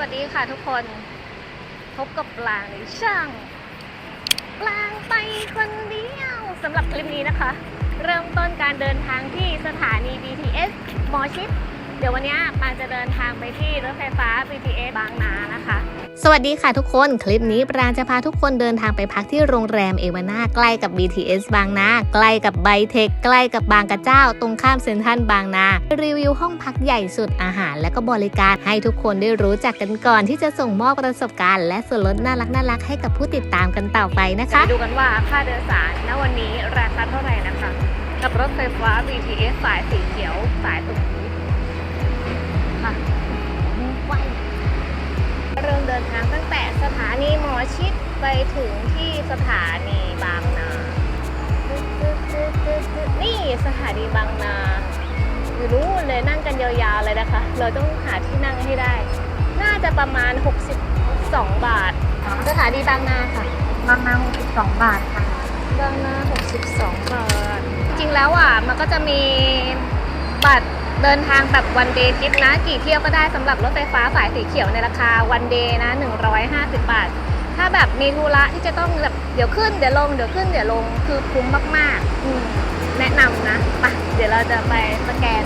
วัสดีค่ะทุกคน พบกับปลางในช่างปลางไปคนเดียวสำหรับคลิปนี้นะคะ เริ่มต้นการเดินทางที่สถานี BTS หมอชิด เดี๋ยววันนี้ปางจะเดินทางไปที่รถไฟฟ้า BTS บางนานะคะสวัสดีค่ะทุกคน คลิปนี้ปรางจะพาทุกคนเดินทางไปพักที่โรงแรมเอวาน่าใกล้กับ BTS บางนาใกล้กับไบเทคใกล้กับบางกระเจ้า ตรงข้ามเซ็นทรัลบางนา รีวิวห้องพักใหญ่สุดอาหาร และก็บริการให้ทุกคนได้รู้จักกันก่อนที่จะส่งมอบประสบการณ์ และส่วนลดน่ารักน่ารักให้กับผู้ติดตามกันต่อไปนะคะ ดูกันว่าค่าโดยสารณวันนี้ราคาเท่าไหร่นะคะกับรถไฟฟ้า BTS สายสีเขียวสายสุขุม ริ่มเดินทางตั้งแต่สถานีหมอชิดไปถึงที่สถานีบางนา นี่สถานีบางนาอยู่รู้นเลยนั่งกันยาวๆเลยนะคะ เราต้องหาที่นั่งให้ได้ น่าจะประมาณ 62 บาท สถานีบางนาค่ะ บางนา62 บาทค่ะ บางนา62 บาท จริงแล้วอะ มันก็จะมีบัตร เดินทางแบบวันเดย์ทริปนะ กี่เที่ยวก็ได้สำหรับรถไฟฟ้าสายสีเขียวในราคาวันเดย์นะ 150 บาท ถ้าแบบมีธุระที่จะต้องแบบเดี๋ยวขึ้นเดี๋ยวลงเดี๋ยวขึ้นเดี๋ยวลงคือคุ้มมากๆแนะนำนะไปเดี๋ยวเราจะไปสแกน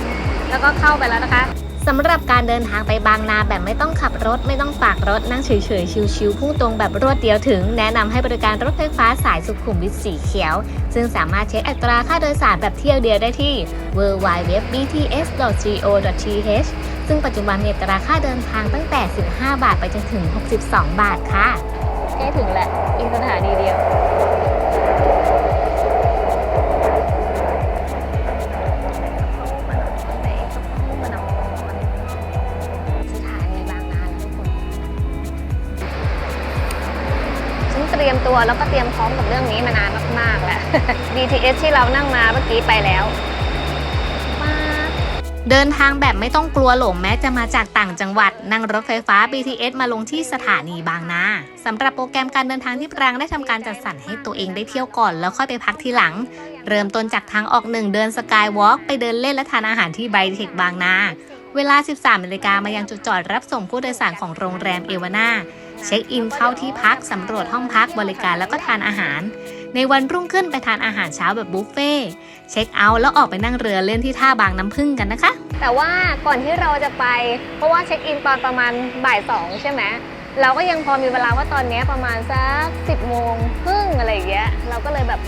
แล้วก็เข้าไปแล้วนะคะ สำหรับการเดินทางไปบางนาแบบไม่ต้องขับรถไม่ต้องฝากรถนั่งเฉยๆ ชิวๆพุ่งตรงแบบรวดเดียวถึง แนะนำให้บริการรถไฟฟ้าสายสุขุมวิทสีเขียว ซึ่งสามารถเช็คอัตราค่าโดยสารแบบเที่ยวเดียวได้ที่ www.bts.go.th ซึ่งปัจจุบันมีอัตราค่าเดินทางตั้งแต่ 15 บาทไปจนถึง 62 บาทค่ะใกล้ถึงแหละอีกสถานีเดียว ตัวแล้วก็เตรียมพร้อมกับเรื่องนี้มานานมากๆแล้ว BTS ที่เรานั่งมาเมื่อกี้ไปแล้วมาเดินทางแบบไม่ต้องกลัวหลงแม้จะมาจากต่างจังหวัด นั่งรถไฟฟ้า BTS มาลงที่สถานีบางนาสำหรับโปรแกรมการเดินทางที่ปรางได้ทำการจัดสรรให้ตัวเองได้เที่ยวก่อน แล้วค่อยไปพักทีหลัง เริ่มต้นจากทางออกหนึ่งเดินสกายวอล์กไปเดินเล่นและทานอาหารที่ไบเทคบางนา เวลา 13นาฬิกามายังจุดจอดรับส่งผู้โดยสารของโรงแรมเอวาน่า เช็คอินเข้าที่พักสำรวจห้องพักบริการแล้วก็ทานอาหาร ในวันรุ่งขึ้นไปทานอาหารเช้าแบบบุฟเฟ่เช็คเอาท์แล้วออกไปนั่งเรือเล่นที่ท่าบางน้ำพึ่งกันนะคะ แต่ว่าก่อนที่เราจะไป เพราะว่าเช็คอินตอนประมาณบ่ายสองใช่ไหมเราก็ยังพอมีเวลาว่าตอนนี้ประมาณสักสิบโมงครึ่งอะไรอย่างเงี้ยเราก็เลยแบบ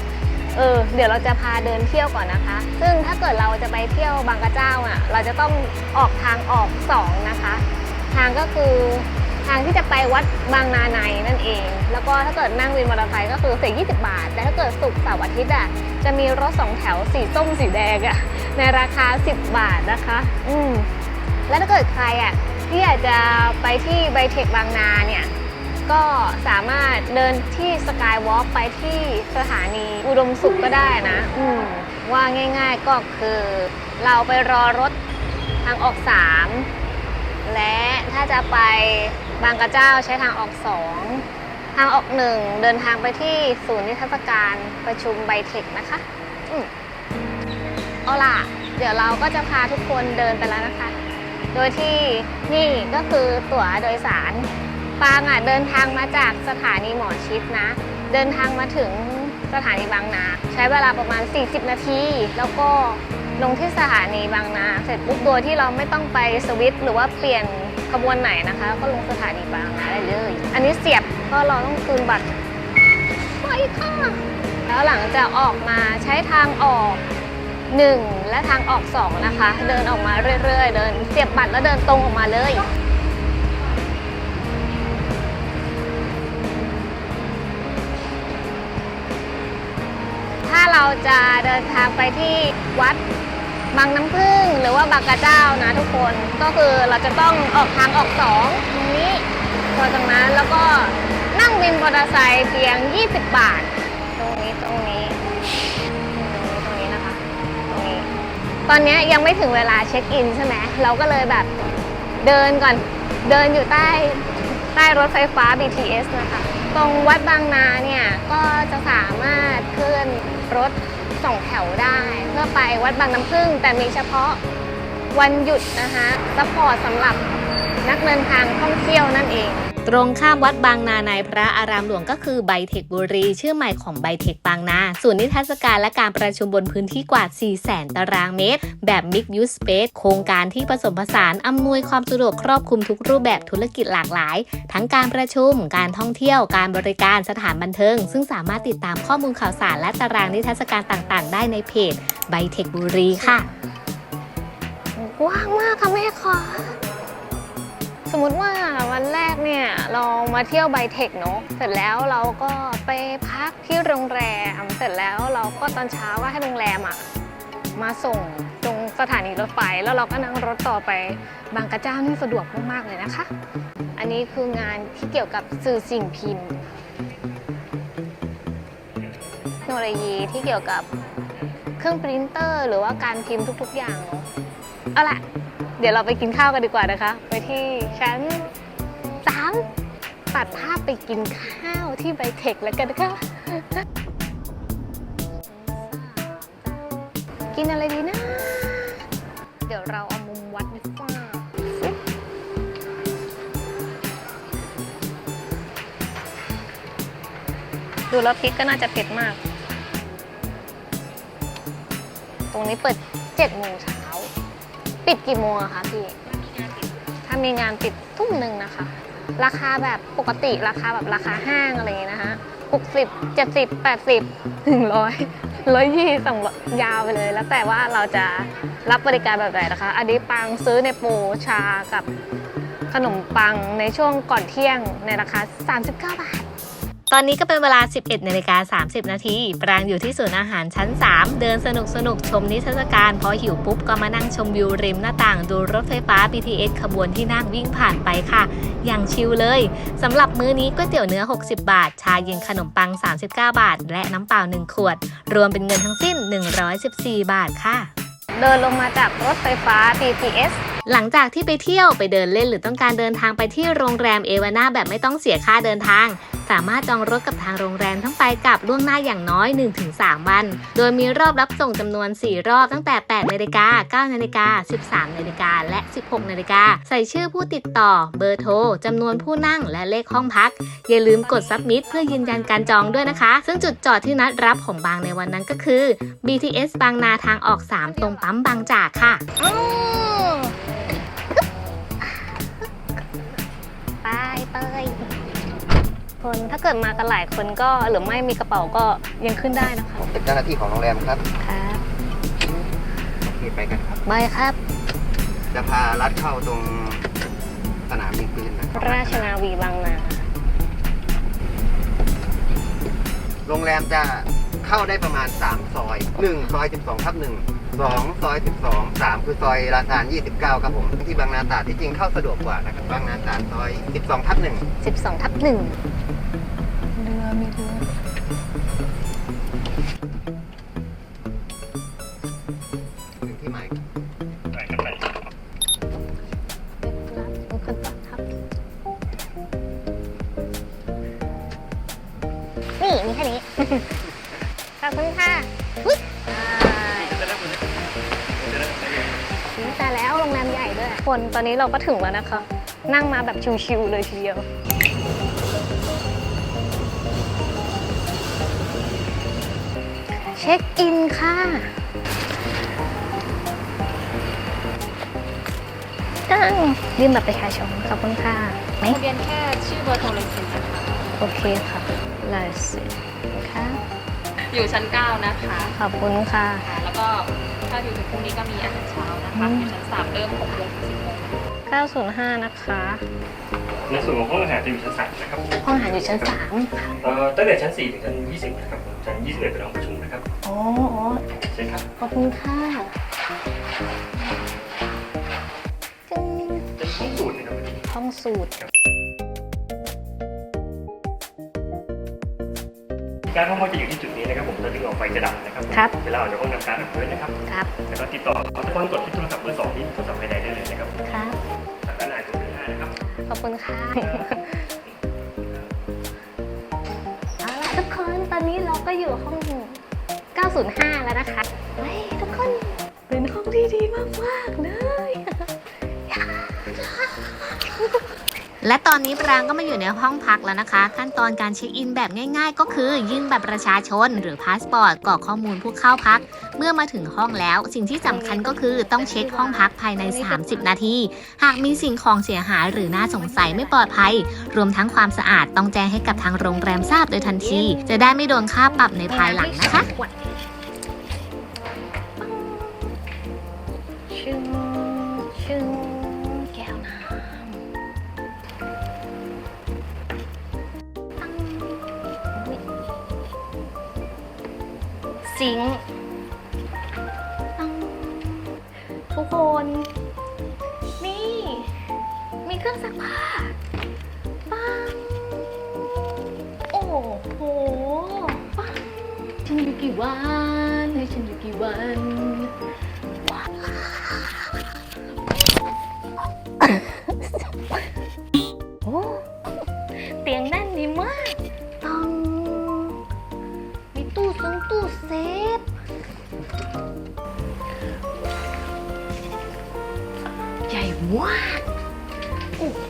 เออเดี๋ยวเราจะพาเดินเที่ยวก่อนนะคะ ซึ่งถ้าเกิดเราจะไปเที่ยวบางกระเจ้าอะ เราจะต้องออกทางออกสองนะคะ ทางก็คือ ทางที่จะไปวัดบางนาในนั่นเอง แล้วก็ถ้าเกิดนั่งวินมอเตอร์ไซค์ก็คือเสีย20 บาท แต่ถ้าเกิดศุกเสาร์อาทิตย์อะจะมีรถสองแถวสีส้มสีแดงอะในราคา 10 บาทนะคะ อืมแล้วถ้าเกิดใครอะที่อยากจะไปที่ไบเทคบางนาเนี่ยก็สามารถเดินที่สกายวอล์กไปที่สถานีอุดมสุขก็ได้นะ อืมว่าง่ายๆก็คือ เราไปรอรถทางออก 3 และถ้าจะไปบางกระเจ้าใช้ทางออก 2 ทางออก1เดินทางไปที่ศูนย์นิทรรศการประชุมไบเทคนะคะอืมเอาล่ะ เดี๋ยวเราก็จะพาทุกคนเดินไปแล้วนะคะ โดยที่นี่ก็คือตั๋วโดยสารฟางอะเดินทางมาจากสถานีหมอชิดนะ เดินทางมาถึงสถานีบางนา ใช้เวลาประมาณ 40 นาที แล้วก็ ลงที่สถานีบางนาเสร็จปุ๊บโดยที่เราไม่ต้องไปสวิตช์หรือว่าเปลี่ยนขบวนไหนนะคะ ก็ลงสถานีบางนาได้เลย อันนี้เสียบก็เราต้องคืนบัตรไปค่ะแล้วหลังจากออกมาใช้ทางออก 1 และทางออก 2 นะคะ เดินออกมาเรื่อย ๆ เดิน เสียบบัตรแล้วเดินตรงออกมาเลยถ้าเราจะเดินทางไปที่วัด บางน้ำพึ่งหรือว่าบางกระเจ้านะทุกคนก็คือเราจะต้องออกทางออกสองตรงนี้พอตรงนั้นแล้วก็นั่งวินมอเตอร์ไซค์เพียง 20 บาทตรงนี้ตรงนี้ตรงนี้นะคะตรงนี้ตอนนี้ยังไม่ถึงเวลาเช็คอินใช่ไหมเราก็เลยแบบเดินก่อนเดินอยู่ใต้ใต้รถไฟฟ้า BTS นะคะ ตรงวัดบางนาเนี่ย ก็จะสามารถเคลื่อนรถ สองแถวได้ เพื่อไปวัดบางน้ำพึ่ง แต่มีเฉพาะวันหยุดนะคะซัพพอร์ตสำหรับนักเดินทางท่องเที่ยวนั่นเอง ตรงข้ามวัดบางนาในพระอารามหลวงก็คือไบเทคบุรี ชื่อใหม่ของไบเทคบางนาศูนย์นิทรรศการและการประชุมบนพื้นที่กว่า 4 0 0แสนตารางเมตร แบบ Mix Use Space โครงการที่ผสมผสานอำนวยความสะดวกครอบคลุมทุกรูปแบบธุรกิจหลากหลาย ทั้งการประชุม การท่องเที่ยว การบริการสถานบันเทิง ซึ่งสามารถติดตามข้อมูลข่าวสารและตารางนิทรรศการต่างๆ ได้ในเพจไบเทคบุรีค่ะ กว้างมากค่ะแม่ค่ะ มมติว่าวันแรกเนี่ยเรามาเที่ยวไบเทคเนาะเสร็จแล้วเราก็ไปพักที่โรงแรม เสร็จแล้วเราก็ตอนเช้าก็ให้โรงแรมอะมาส่งตรงสถานีรถไฟแล้วเราก็นั่งรถต่อไปบางกระเจ้านี่สะดวกมากๆเลยนะคะ อันนี้คืองานที่เกี่ยวกับสื่อสิ่งพิมพ์ เทคโนโลยีที่เกี่ยวกับเครื่องปรินเตอร์ หรือว่าการพิมพ์ทุกๆอย่างเนาะเอาล่ะ เดี๋ยวเราไปกินข้าวกันดีกว่านะคะ ไปที่ชั้นสามตัดภาพไปกินข้าวที่ไบเทคแล้วกันนะคะ กินอะไรดีนะ เดี๋ยวเราเอามุมวัดดีกว่าดูแล้วพริกก็น่าจะเผ็ดมาก ตรงนี้เปิด7โมงเช้า ปิดกี่โมงอะคะพี่ ถ้ามีงานปิดทุ่มหนึ่งนะคะ ราคาแบบปกติราคาแบบราคาห้างอะไรอย่างเงี้ยนะคะ60 70 80 100 120สองยาวไปเลย แล้วแต่ว่าเราจะรับบริการแบบไหนนะคะ อันนี้ปังซื้อในโปรชากับขนมปังในช่วงก่อนเที่ยงในราคา 39 บาท ตอนนี้ก็เป็นเวลา 11นาฬิกา30 นาทีปรางอยู่ที่ศูนย์อาหารชั้น 3 เดินสนุกสนุกชมนิทรรศการ พอหิวปุ๊บก็มานั่งชมวิวริมหน้าต่างดูรถไฟฟ้า BTS ขบวนที่นั่งวิ่งผ่านไปค่ะ อย่างชิลเลยสำหรับมื้อนี้ก๋วยเตี๋ยวเนื้อ 60 บาท ชาเย็นขนมปัง 39 บาท และน้ำเปล่า 1 ขวด รวมเป็นเงินทั้งสิ้น 114 บาทค่ะ เดินลงมาจากรถไฟฟ้า BTS หลังจากที่ไปเที่ยวไปเดินเล่นหรือต้องการเดินทางไปที่โรงแรมเอวาน่าแบบไม่ต้องเสียค่าเดินทาง สามารถจองรถกับทางโรงแรมทั้งไปกลับล่วงหน้าอย่างน้อย 1-3 วัน โดยมีรอบรับส่งจำนวน 4 รอบตั้งแต่ 8 นาฬิกา 9 นาฬิกา 13 นาฬิกา และ 16 นาฬิกา ใส่ชื่อผู้ติดต่อ เบอร์โทรจำนวนผู้นั่งและเลขห้องพัก อย่าลืมกด submit เพื่อยืนยันการจองด้วยนะคะ ซึ่งจุดจอดที่นัดรับของบางในวันนั้นก็คือ BTS บางนาทางออก 3 ตรงปั๊มบางจากค่ะ ถ้าเกิดมากันหลายคนก็หรือไม่มีกระเป๋าก็ยังขึ้นได้นะคะผมเป็นเจ้าหน้าที่ของโรงแรมครับครับโอเคไปกันครับ ไปครับ จะพาลัดเข้าตรงสนามยิงปืนนะครับราชนาวีบางนาโรงแรมจะเข้าได้ประมาณ 3 ซอย 1 ซอย 12ทับ1 2 ซอย 12 3 คือซอยราซาน 29 ครับผม ที่บางนาตราดที่จริงเข้าสะดวกกว่านะครับ บางนาตราดซอย 12 ทับ1 12ทับหนึ่งเรือมีเรือถึงที่หมายเป็นคนต่อทับ นี่ มีแค่นี้ ขอบคุณค่ะอุ๊ยได้ แต่แล้วโรงแรมใหญ่ด้วย คนตอนนี้เราก็ถึงแล้วนะคะ นั่งมาแบบชิวๆเลยทีเดียวเช็คอินค่ะตั้งยื่นบัตรประชาชนขอบคุณค่ะไหมทะเบียนแค่ชื่อเบอร์โทรเลยสินะคะโอเคค่ะลายเซ็นค่ะอยู่ชั้น 9 นะคะ ขอบคุณค่ะค่ะแล้วก็ ถ้าอยู่ถึงพรุ่งนี้ก็มีอาหารเช้านะคะอืมอยู่ชั้น3เริ่ม6โมงถึง10โมง905 นะคะ ในส่วนของห้องอาหารจะอยู่ชั้นสามนะครับห้องอาหารอยู่ชั้นเอ่อตั้งแต่ชั้น4ถึงชั้น20นะครับผมชั้น21เป็นห้องประชุมนะครับ3อ๋ออ๋อใช่ครับขอบคุณค่ะจึงเป็นห้องสูตรนะครับ ห้องสูตร การห้องเขาจะอยู่ที่จุดนี้นะครับผมตอนที่เราไฟจะดับนะครับผมครับเวลาเราจะต้องทำการดับเพลิงนะครับครับแล้วก็ติดต่อเขาจะต้องกดที่โทรศัพท์เบอร์สองที่โทรศัพท์ภายในได้เลยนะครับครับทางด้านในตรงนี้นะครับขอบคุณค่ะเอาล่ะทุกคนตอนนี้เราก็อยู่ห้อง 905 แล้วนะคะเฮ้ยทุกคนเป็นห้องที่ดีมากๆเลย และตอนนี้ปรางก็มาอยู่ในห้องพักแล้วนะคะ ขั้นตอนการเช็คอินแบบง่าย ๆ ก็คือยื่นบัตรประชาชน หรือพาสปอร์ตกรอกข้อมูลผู้เข้าพัก เมื่อมาถึงห้องแล้ว สิ่งที่สำคัญก็คือต้องเช็คห้องพักภายใน 30 นาที หากมีสิ่งของเสียหายหรือน่าสงสัยไม่ปลอดภัย รวมทั้งความสะอาดต้องแจ้งให้กับทางโรงแรมทราบโดยทันที จะได้ไม่โดนค่าปรับในภายหลังนะคะ สิงค์ตั้งทุกคน นี่ มีเครื่องซักผ้าปังโอ้โหปังฉันอยู่กี่วันให้ฉันอยู่กี่วัน ใหญ่มากโอ้โห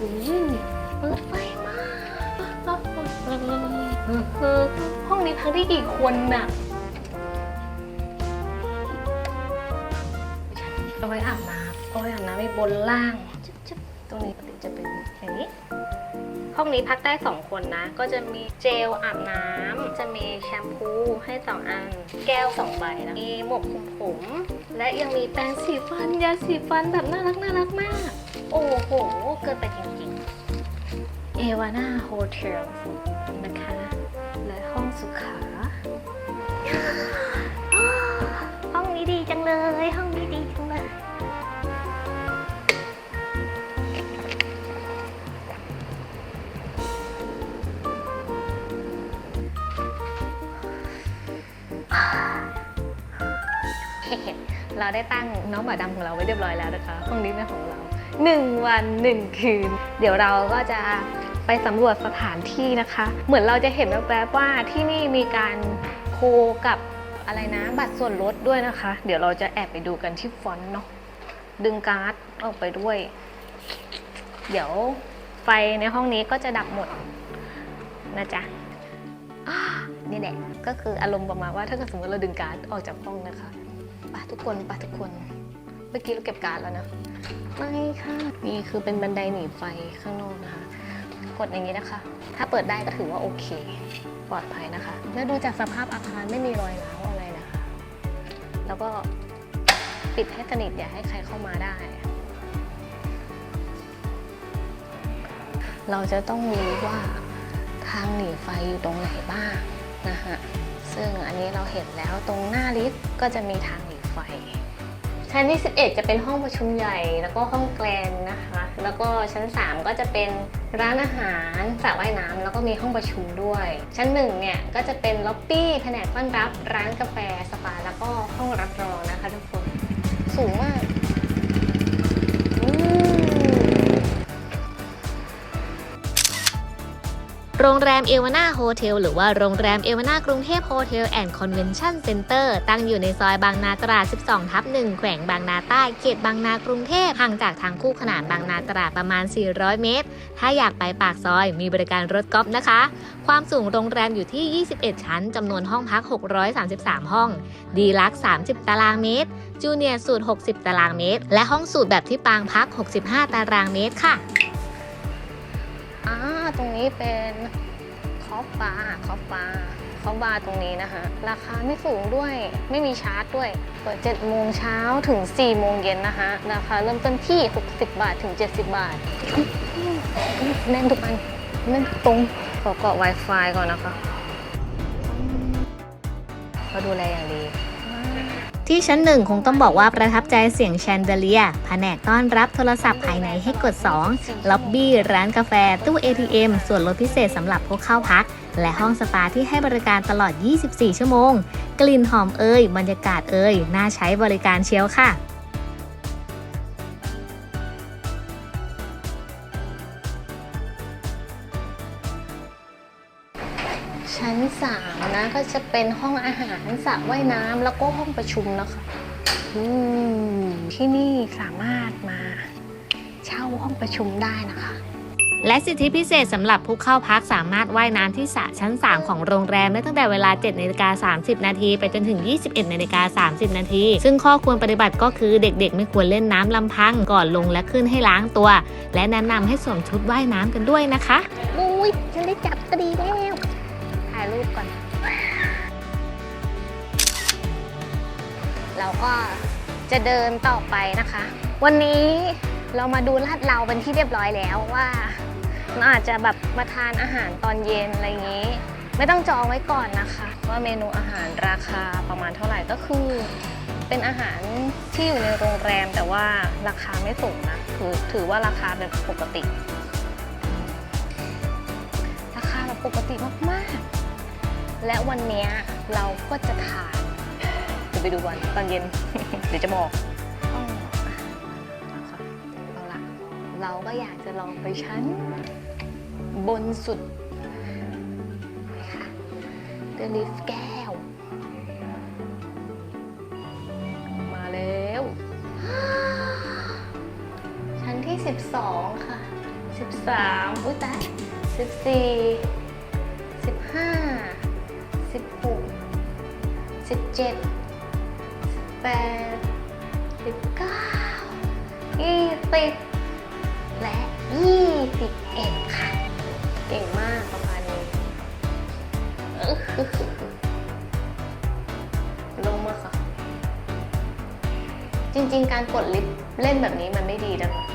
เปิดไฟมากห้องนี้พักได้กี่คนน่ะเอาไว้อาบน้ำเอาไว้อาบน้ำในบนล่างตรงนี้ปกติจะเป็นอย่างนี้ ห้องนี้พักได้2คนนะ ก็จะมีเจลอาบน้ำจะมีแชมพูให้สองอัน แก้ว2ใบนะมีหมวกคุมผม และยังมีแปรงสีฟันยาสีฟันแบบน่ารักน่ารักมาก โอ้โห เกินไปจริงๆ เอวาน่าโฮเทลนะคะ และห้องสุขา ห้องนี้ดีจังเลยห้อง เราได้ตั้งน้องหมาดำของเราไว้เรียบร้อยแล้วนะคะ ห้องนี้เป็นของเราหนึ่งวันหนึ่งคืน เดี๋ยวเราก็จะไปสำรวจสถานที่นะคะ เหมือนเราจะเห็นแวบๆว่าที่นี่มีการโคกับอะไรนะ บัตรส่วนลดด้วยนะคะ เดี๋ยวเราจะแอบไปดูกันที่ฟอนต์เนาะดึงการ์ดออกไปด้วย เดี๋ยวไฟในห้องนี้ก็จะดับหมดนะจ๊ะนี่แหละก็คืออารมณ์ประมาณว่าถ้าเกิดสมมติเราดึงการ์ดออกจากห้องนะคะ ไปทุกคนไปทุกคน เมื่อกี้เราเก็บการ์ดแล้วนะไม่ค่ะ นี่คือเป็นบันไดหนีไฟข้างนอกนะคะ กดอย่างนี้นะคะ ถ้าเปิดได้ก็ถือว่าโอเค ปลอดภัยนะคะ แล้วดูจากสภาพอาคารไม่มีรอยร้าวอะไรนะคะ แล้วก็ปิดให้สนิทอย่าให้ใครเข้ามาได้ เราจะต้องรู้ว่าทางหนีไฟอยู่ตรงไหนบ้างนะคะซึ่งอันนี้เราเห็นแล้วตรงหน้าลิฟต์ก็จะมีทาง ไปชั้นที่ 11 จะเป็นห้องประชุมใหญ่แล้วก็ห้องแกลนนะคะ แล้วก็ชั้น 3 ก็จะเป็นร้านอาหารสระว่ายน้ำแล้วก็มีห้องประชุมด้วย ชั้น1เนี่ยก็จะเป็นล็อบบี้แผนกต้อนรับร้านกาแฟสปาแล้วก็ห้องรับรองนะคะทุกคนสูงมาก รงแรมเอวาน่าโฮเทลหรือว่าโรงแรมเอวาน่ากรุงเทพโฮเทลแอนด์คอนเวนชั่นเซ็นเตอร์ตั้งอยู่ในซอยบางนาตรา 12 ทับ 1 แขวงบางนาใต้ เขตบางนากรุงเทพห่างจากทางคู่ขนานบางนาตราประมาณ 400 เมตร ถ้าอยากไปปากซอยมีบริการรถกอล์ฟนะคะ ความสูงโรงแรมอยู่ที่ 21 ชั้นจำนวนห้องพัก 633 ห้อง ดีลักซ์30 ตารางเมตร จูเนียร์สูตร 60 ตารางเมตร และห้องสูตรแบบที่ปางพัก 65 ตารางเมตรค่ะ ตรงนี้เป็นคอฟบาร์คอฟบาร์คอฟบาร์ตรงนี้นะคะ ราคาไม่สูงด้วยไม่มีชาร์จด้วยเปิด7โมงเช้าถึง4โมงเย็นนะคะราคาเริ่มต้นที่ 60 บาทถึง 70 บาทแน่นทุกอันแน่นตรงขอเกาะ Wi-Fi ก่อนนะคะเขาดูแลอย่างดี ที่ชั้นหนึ่งคงต้องบอกว่าประทับใจเสียงแชนเดเลียแผนกต้อนรับโทรศัพท์ภายในให้กด 2 ล็อบบี้ ร้านกาแฟ ตู้ ATM ส่วนลดพิเศษสำหรับผู้เข้าพัก และห้องสปาที่ให้บริการตลอด 24 ชั่วโมง กลิ่นหอมเอ่ยบรรยากาศเอ่ยน่าใช้บริการเชียวค่ะ จะเป็นห้องอาหารสระว่ายน้ำแล้วก็ห้องประชุมนะคะอืมที่นี่สามารถมาเช่าห้องประชุมได้นะคะ และสิทธิพิเศษสำหรับผู้เข้าพักสามารถว่ายน้ำที่สระชั้น 3 ของโรงแรมได้ตั้งแต่เวลา7นาฬิกา30 นาทีไปจนถึง 21นาฬิกา30 นาที ซึ่งข้อควรปฏิบัติก็คือเด็กๆ ไม่ควรเล่นน้ำลำพังก่อนลงและขึ้นให้ล้างตัว และแนะนำให้สวมชุดว่ายน้ำกันด้วยนะคะ อุ้ยฉันได้จับก็ดีแล้ว ถ่ายรูปก่อน เราก็จะเดินต่อไปนะคะ วันนี้เรามาดูลาดเราเป็นที่เรียบร้อยแล้วว่าเราอาจจะแบบมาทานอาหารตอนเย็นอะไรอย่างนี้ ไม่ต้องจองไว้ก่อนนะคะ ว่าเมนูอาหารราคาประมาณเท่าไหร่ก็คือ เป็นอาหารที่อยู่ในโรงแรมแต่ว่าราคาไม่สูงนะถือถือว่าราคาแบบปกติ ราคาแบบปกติมากๆ และวันนี้เราก็จะทาน ไปดูวันตอนเย็น เดี๋ยวจะบอกอ๋อเอาละเราก็อยากจะลองไปชั้น บนสุดค่ะเดลิฟแก้ว มาแล้ว ชั้นที่ 12 ค่ะ 13 อุ้ยตาย14 15 16 17 18 19 20และ21ค่ะ เก่งมากประมาณนี้ลงมาค่ะ จริงๆ การกดลิฟต์เล่นแบบนี้มันไม่ดีนะคะ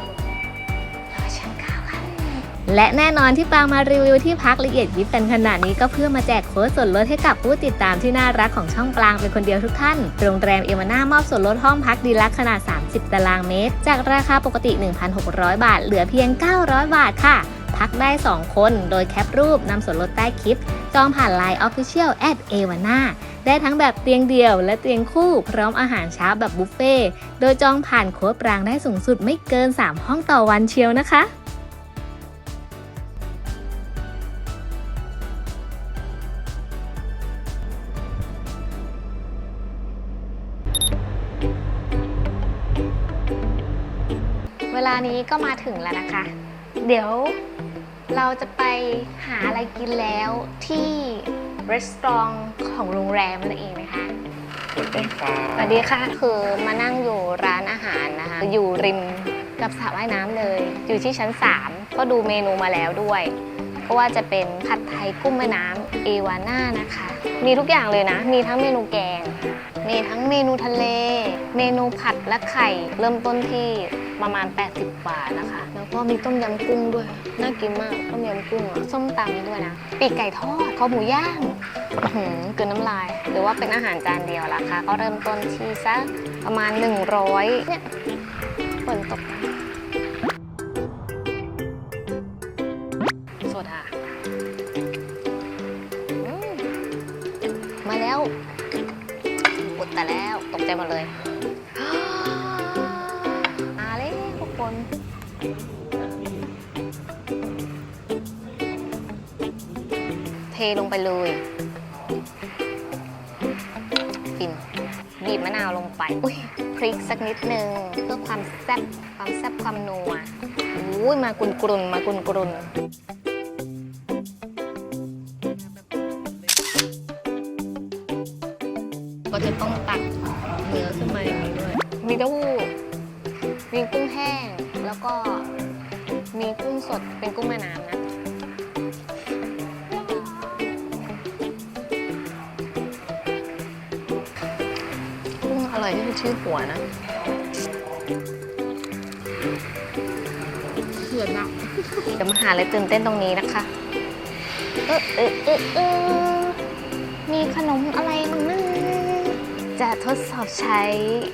และแน่นอนที่ปางมารีวิวที่พักละเอียดยิบกันขนาดนี้ก็เพื่อมาแจกโค้ดส่วนลดให้กับผู้ติดตามที่น่ารักของช่องปางเป็นคนเดียวทุกท่าน โรงแรมเอวาน่ามอบส่วนลดห้องพักดีลักขนาด 30 ตารางเมตร จากราคาปกติ 1,600 บาท เหลือเพียง 900 บาทค่ะ พักได้ 2 คน โดยแคปรูปนำส่วนลดใต้คลิป จองผ่าน Line Official at a v a n a ได้ทั้งแบบเตียงเดี่ยวและเตียงคู่ พร้อมอาหารเช้าแบบบุฟเฟ่โดยจองผ่านโค้ดปรางได้สูงสุดไม่เกิน 3 ห้องต่อวันเชียวนะคะ นี้ก็มาถึงแล้วนะคะ เดี๋ยวเราจะไปหาอะไรกินแล้วที่รีสอร์ทของโรงแรมนั่นเองนะคะ สวัสดีค่ะ สวัสดีค่ะ คือมานั่งอยู่ร้านอาหารนะคะ อยู่ริมกับสระว่ายน้ำเลย อยู่ที่ชั้น 3 ก็ดูเมนูมาแล้วด้วย ก็ว่าจะเป็นผัดไทยกุ้งแม่น้ำเอวาน่านะคะ มีทุกอย่างเลยนะ มีทั้งเมนูแกง มีทั้งเมนูทะเล เมนูผัดและไข่ เริ่มต้นที่ ประมาณ 80บาทนะคะ แล้วก็มีต้มยำกุ้งด้วย น่ากินมากต้มยำกุ้งอะส้มตำด้วยนะปีกไก่ทอดข้าวหมูย่างอื้อหือกินน้ำลาย หรือว่าเป็นอาหารจานเดียวราคาก็เริ่มต้นที่สักประมาณ 100เนี่ยฝนตก ลงไปเลยฟินบีบมะนาวลงไปอุ้ยพริกสักนิดนึงเพื่อความแซ่บความแซ่บความนัวอุ้ยมากุนกรุนมากุนกรุนก็จะต้องตักเนื้อขึ้นมาอย่างนี้ด้วยมีเต้าหู้มีกุ้งแห้งแล้วก็มีกุ้งสดเป็นกุ้งแม่น้ำนะ ชื่อหัวนะเขื่อนอะเดี๋ยวมาหาอะไรตื่นเต้นตรงนี้นะคะ เออเออเออเออมีขนมอะไรมั้งนะจะทดสอบใช้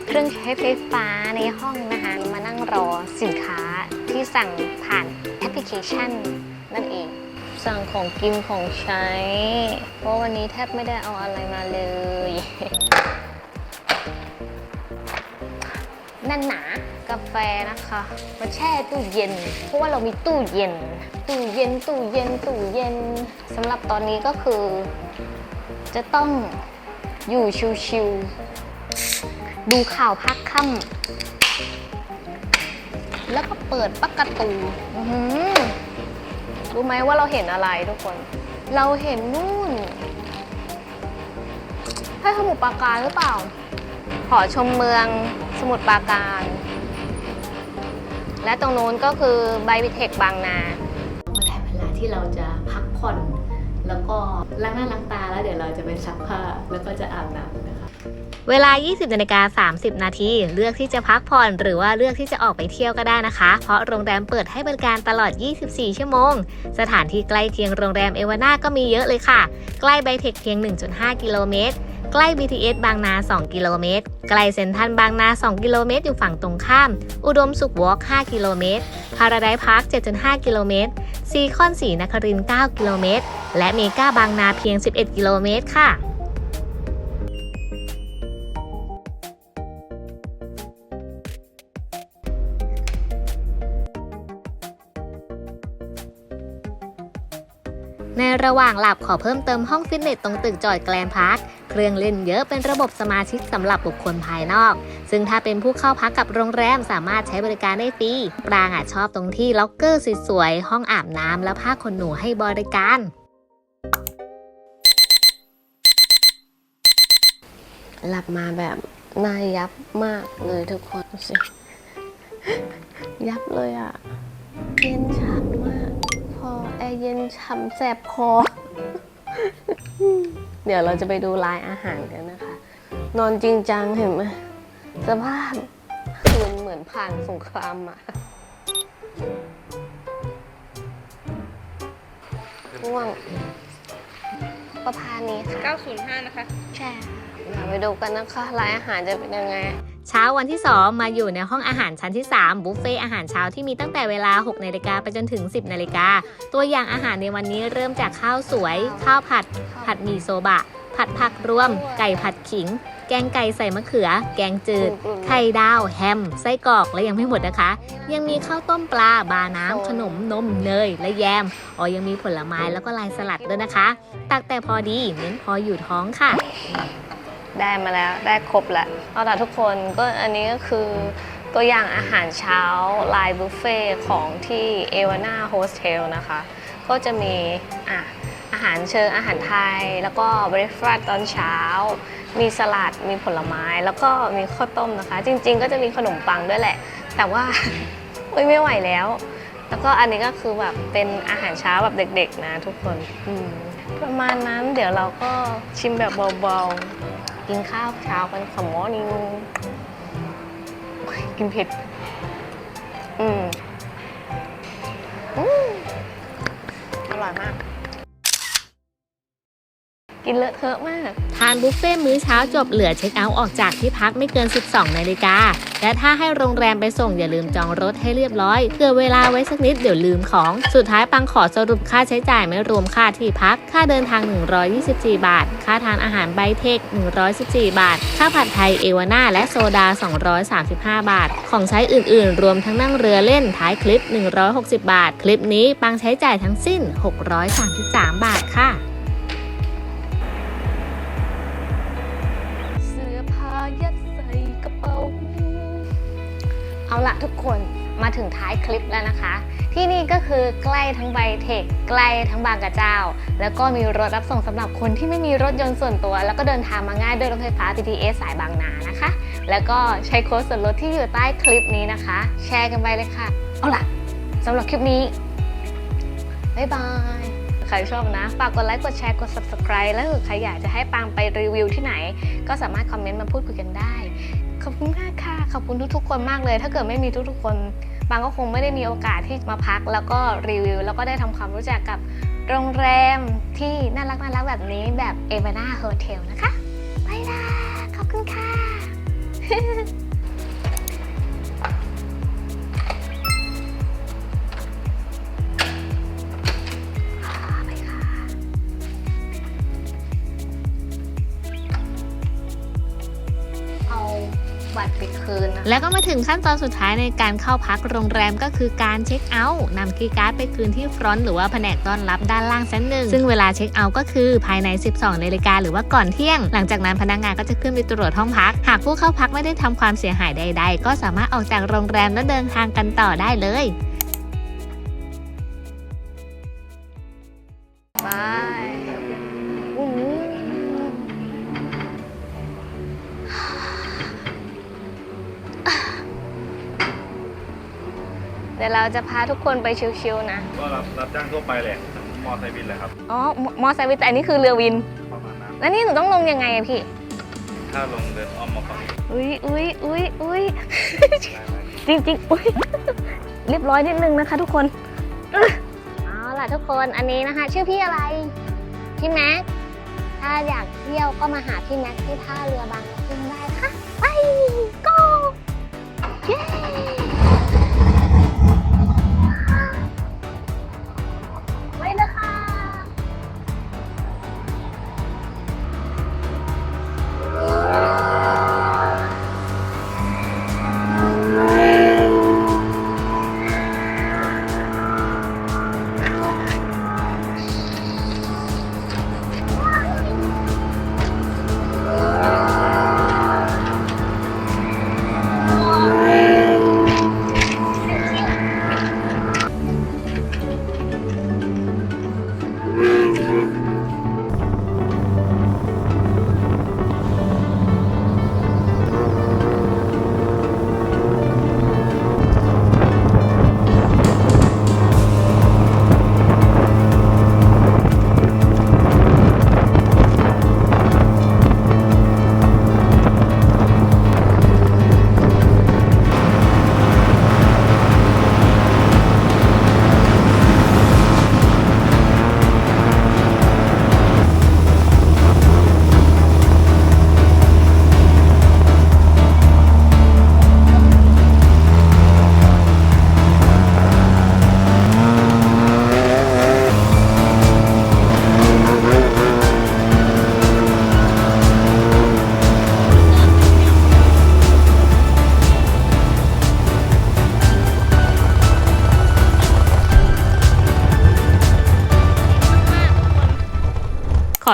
เครื่องใช้ไฟฟ้าในห้องนะคะมานั่งรอสินค้าที่สั่งผ่านแอปพลิเคชันนั่นเอง สั่งของกินของใช้ เพราะวันนี้แทบไม่ได้เอาอะไรมาเลย นั่นหนากาแฟนะคะมาแช่ตู้เย็น เพราะว่าเรามีตู้เย็น ตู้เย็นตู้เย็นตู้เย็นสำหรับตอนนี้ก็คือ จะต้องอยู่ชิวๆดูข่าวพักค่ำแล้วก็เปิดประตูอื้อหือรู้ไหมว่าเราเห็นอะไรทุกคน เราเห็นนู่นให้สมุทรปราการหรือเปล่าหอชมเมือง สมุทรปราการ และตรงนู้นก็คือไบวิเทคบางนามาได้เวลาที่เราจะพักผ่อน แล้วก็ล้างหน้าล้างตาแล้วเดี๋ยวเราจะไปซักผ้าแล้วก็จะอาบน้ำนะคะ เวลา 20นาฬิกา30 นาทีเลือกที่จะพักผ่อนหรือว่าเลือกที่จะออกไปเที่ยวก็ได้นะคะ เพราะโรงแรมเปิดให้บริการตลอด 24 ชั่วโมง สถานที่ใกล้เคียงโรงแรมเอวาน่าก็มีเยอะเลยค่ะ ใกล้ไบเทคเพียง 1.5 กิโลเมตร ใกล้ BTS บางนา 2 กิโลเมตร ใกล้เซ็นทรัลบางนา 2 กิโลเมตร อยู่ฝั่งตรงข้าม อุดมสุขวอล์ก5กิโลเมตร พาราไดพาร์ค 7.5 กิโลเมตร ซีคอนสีนครินทร9กิโลเมตร และเมกาบางนาเพียง 11 กิโลเมตรค่ะ ระหว่างหลับขอเพิ่มเติมห้องฟิตเนสตรงตึกจอยแกลนพาร์คเครื่องเล่นเยอะเป็นระบบสมาชิกสำหรับบุคคลภายนอก ซึ่งถ้าเป็นผู้เข้าพักกับโรงแรมสามารถใช้บริการได้ฟรีปรางอาจชอบตรงที่ล็อกเกอร์สวยๆห้องอาบน้ำและผ้าขนหนูให้บริการหลับมาแบบหน่ายับมากเลยทุกคนสิ ยับเลยอะ่ะ เย็นฉ่ำมาก เย็นฉ่ำแสบคอ เดี๋ยวเราจะไปดูลายอาหารกันนะคะ นอนจริงจังเห็นไหมสภาพคืนเหมือนผ่านสงครามอะง่วง ประพานี้ค่ะ 905 นะคะ ใช่เดี๋ยวไปดูกันนะคะร้านอาหารจะเป็นยังไง เช้าวันที่ 2 มาอยู่ในห้องอาหารชั้นที่ 3 บุฟเฟ่อาหารเช้าที่มีตั้งแต่เวลา 6นาฬิกาไปจนถึง 10นาฬิกาตัวอย่างอาหารในวันนี้เริ่มจากข้าวสวย ข้าวผัด ผัดหมี่โซบะ ผัดผักรวม ไก่ผัดขิง แกงไก่ใส่มะเขือ แกงจืด ไข่ดาว แฮม ไส้กรอกและยังไม่หมดนะคะ ยังมีข้าวต้มปลา บาน้ำขนมนมเนยและแยมอ๋อยังมีผลไม้แล้วก็ลายสลัดด้วยนะคะ ตักแต่พอดีเน้นพออยู่ท้องค่ะ ได้มาแล้วได้ครบแล้วเอาล่ะทุกคนก็อันนี้ก็คือตัวอย่างอาหารเช้าลายบุฟเฟ่ของที่เอวาน่าโฮสเทลนะคะ ก็จะมีอะอาหารเชิงอาหารไทย แล้วก็เบรคฟาสต์ตอนเช้า มีสลัดมีผลไม้ แล้วก็มีข้าวต้มนะคะ จริง ๆ ก็จะมีขนมปังด้วยแหละ แต่ว่าโอ๊ยไม่ไหวแล้ว แล้วก็อันนี้ก็คือแบบเป็นอาหารเช้าแบบเด็ก ๆ นะทุกคนประมาณนั้นเดี๋ยวเราก็ชิมแบบเบาๆ กินข้าวเช้ากันสมอนิงกินเผ็ด อืม อืม อร่อยมาก กินเลอะเทอะมาก ทานบุฟเฟ่ต์มื้อเช้าจบเหลือเช็คเอาท์ออกจากที่พักไม่เกิน 12 นาฬิกา และถ้าให้โรงแรมไปส่งอย่าลืมจองรถให้เรียบร้อยเผื่อเวลาไว้สักนิดเดี๋ยวลืมของ สุดท้ายปังขอสรุปค่าใช้จ่ายไม่รวมค่าที่พัก ค่าเดินทาง 124 บาท ค่าทานอาหารไบเทค 114 บาท ค่าผัดไทยเอวาน่าและโซดา 235 บาท ของใช้อื่นๆ รวมทั้งนั่งเรือเล่นท้ายคลิป 160 บาท คลิปนี้ปังใช้จ่ายทั้งสิ้น 633 บาทค่ะ เอาละทุกคนมาถึงท้ายคลิปแล้วนะคะ ที่นี่ก็คือใกล้ทั้งไบเทคใกล้ทั้งบางกระเจ้า แล้วก็มีรถรับส่งสำหรับคนที่ไม่มีรถยนต์ส่วนตัว แล้วก็เดินทางมาง่ายด้วยรถไฟฟ้า BTS สายบางนานะคะ แล้วก็ใช้โค้ดส่วนลดที่อยู่ใต้คลิปนี้นะคะ แชร์กันไปเลยค่ะ เอาล่ะสำหรับคลิปนี้บ๊ายบาย ใครชอบนะ ฝากกดไลค์ กดแชร์ กด subscribe แล้วถ้าใครอยากจะให้ปังไปรีวิวที่ไหน ก็สามารถคอมเมนต์มาพูดคุยกันได้ ขอบคุณมากค่ะ ขอบคุณทุกๆ คนมากเลย ถ้าเกิดไม่มีทุกๆ คนบางก็คงไม่ได้มีโอกาสที่มาพัก แล้วก็รีวิว แล้วก็ได้ทำความรู้จักกับโรงแรมที่น่ารักน่ารักแบบนี้แบบเอเวนาโฮเทลนะคะบายบายขอบคุณค่ะ แล้วก็มาถึงขั้นตอนสุดท้ายในการเข้าพักโรงแรมก็คือการเช็คเอาท์นำคีย์การ์ดไปคืนที่ฟรอนต์หรือว่าแผนกต้อนรับด้านล่างชั้นหนึ่งซึ่งเวลาเช็คเอาท์ก็คือภายใน 12นาฬิกาหรือว่าก่อนเที่ยง หลังจากนั้นพนักงานก็จะขึ้นไปตรวจห้องพัก หากผู้เข้าพักไม่ได้ทำความเสียหายใด ๆ ก็สามารถออกจากโรงแรมและเดินทางกันต่อได้เลยบ เดี๋ยวเราจะพาทุกคนไปชิวๆนะ ก็รับรับจ้างทั่วไปแหละมอไซค์บินเลยครับ อ๋อมมอไซค์วินแต่อันนี้คือเรือวิน ประมาณนั้น แล้วนี่หนูต้องลงยังไงอะพี่ ถ้าลงเดินอ้อมมาฝั่งนี้อุ้ยอุ้ยอุ้ยอุ้ย ได้ไหมจริงๆอุ้ยเรียบร้อยนิดนึงนะคะทุกคนอึ๊ะเอาล่ะทุกคน อันนี้นะคะ ชื่อพี่อะไร พี่แม็ก ถ้าอยากเที่ยวก็มาหาพี่แม็กที่ท่าเรือบางกะพึ่งได้นะคะ ไป go เย้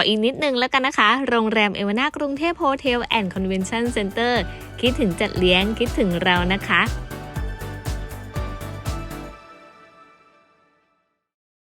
อีกนิดนึงแล้วกันนะคะ โรงแรมเอวานากรุงเทพโฮเทลแอนด์คอนเวนชั่นเซ็นเตอร์คิดถึงจัดเลี้ยงคิดถึงเรานะคะ